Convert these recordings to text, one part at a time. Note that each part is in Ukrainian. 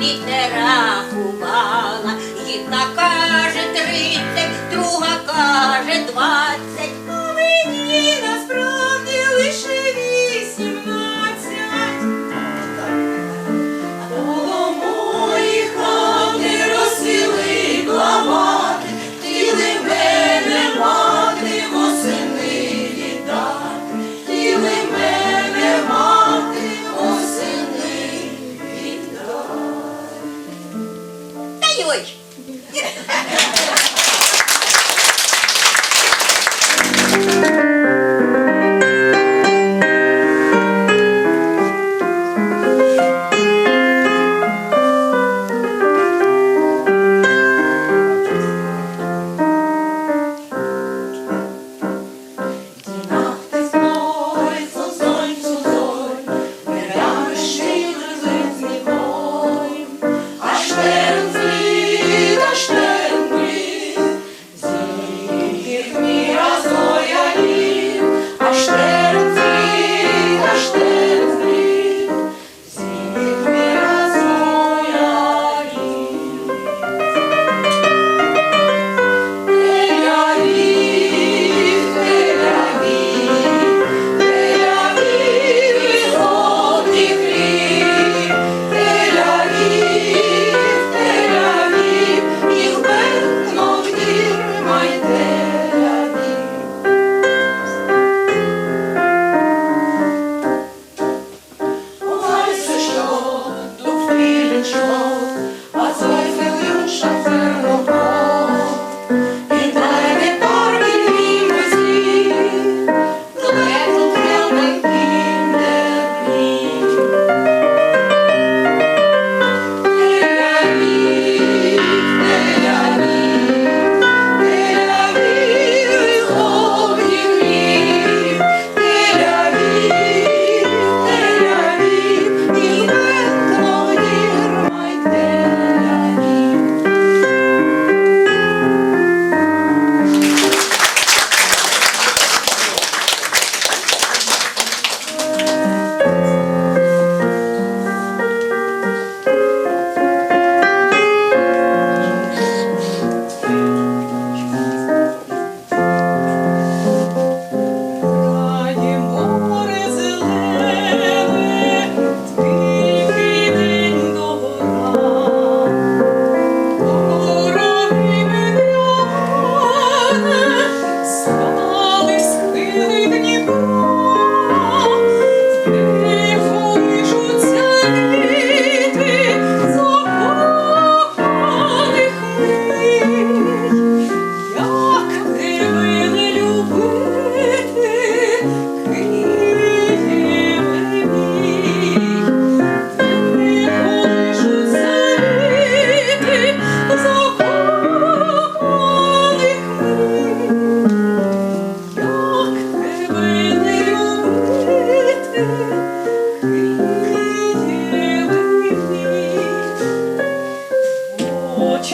Літера не рахувала. Одна каже тридцять, друга каже двадцять.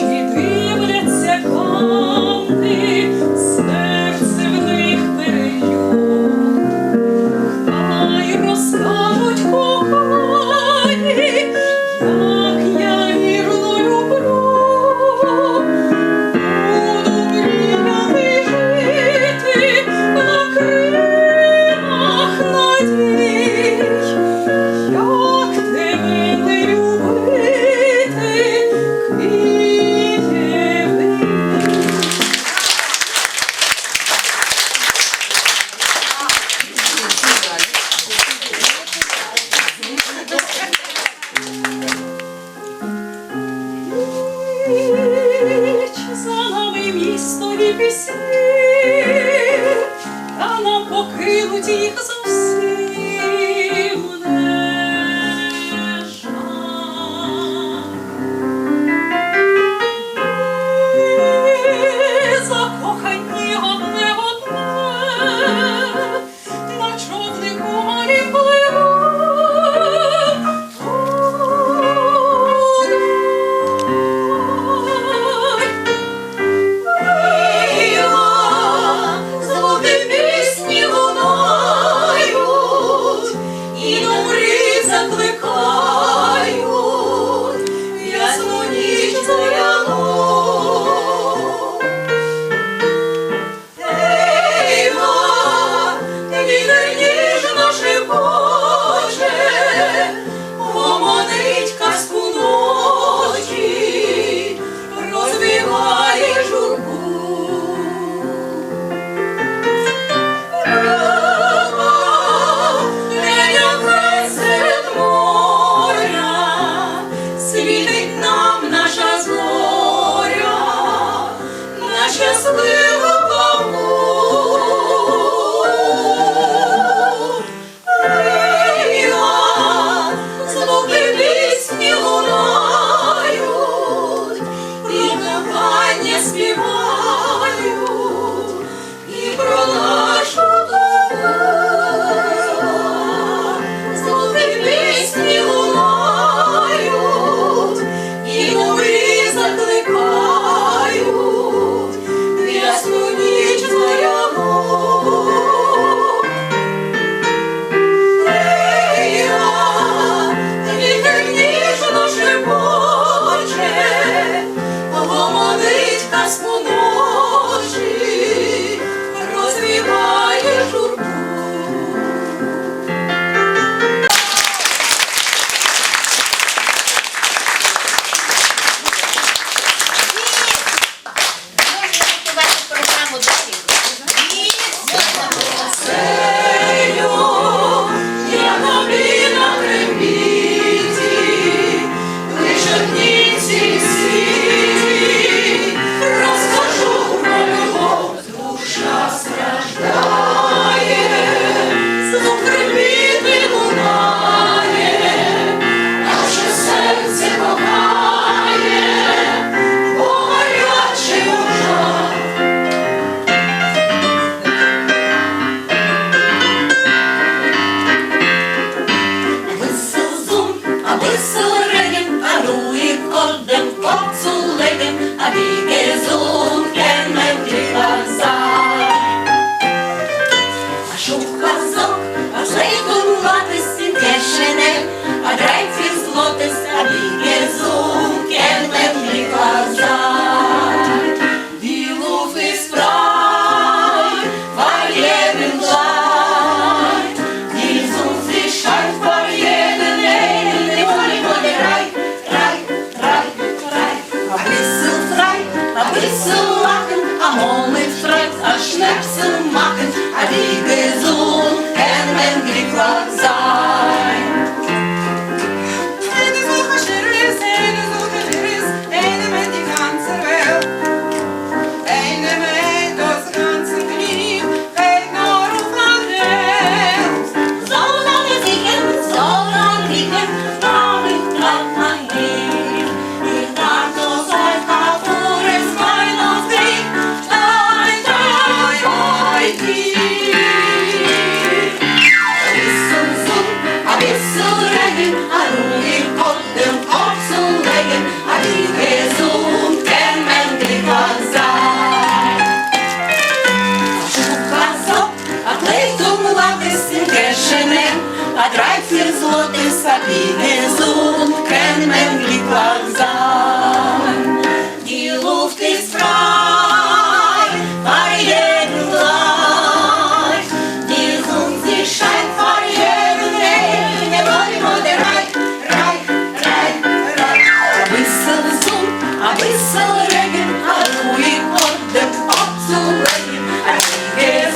відвівляться камни. пісні, та нам покинуть їх. Schnäpse machen, am Morgen mit a ein Schnäpse machen, a die so Thank you. is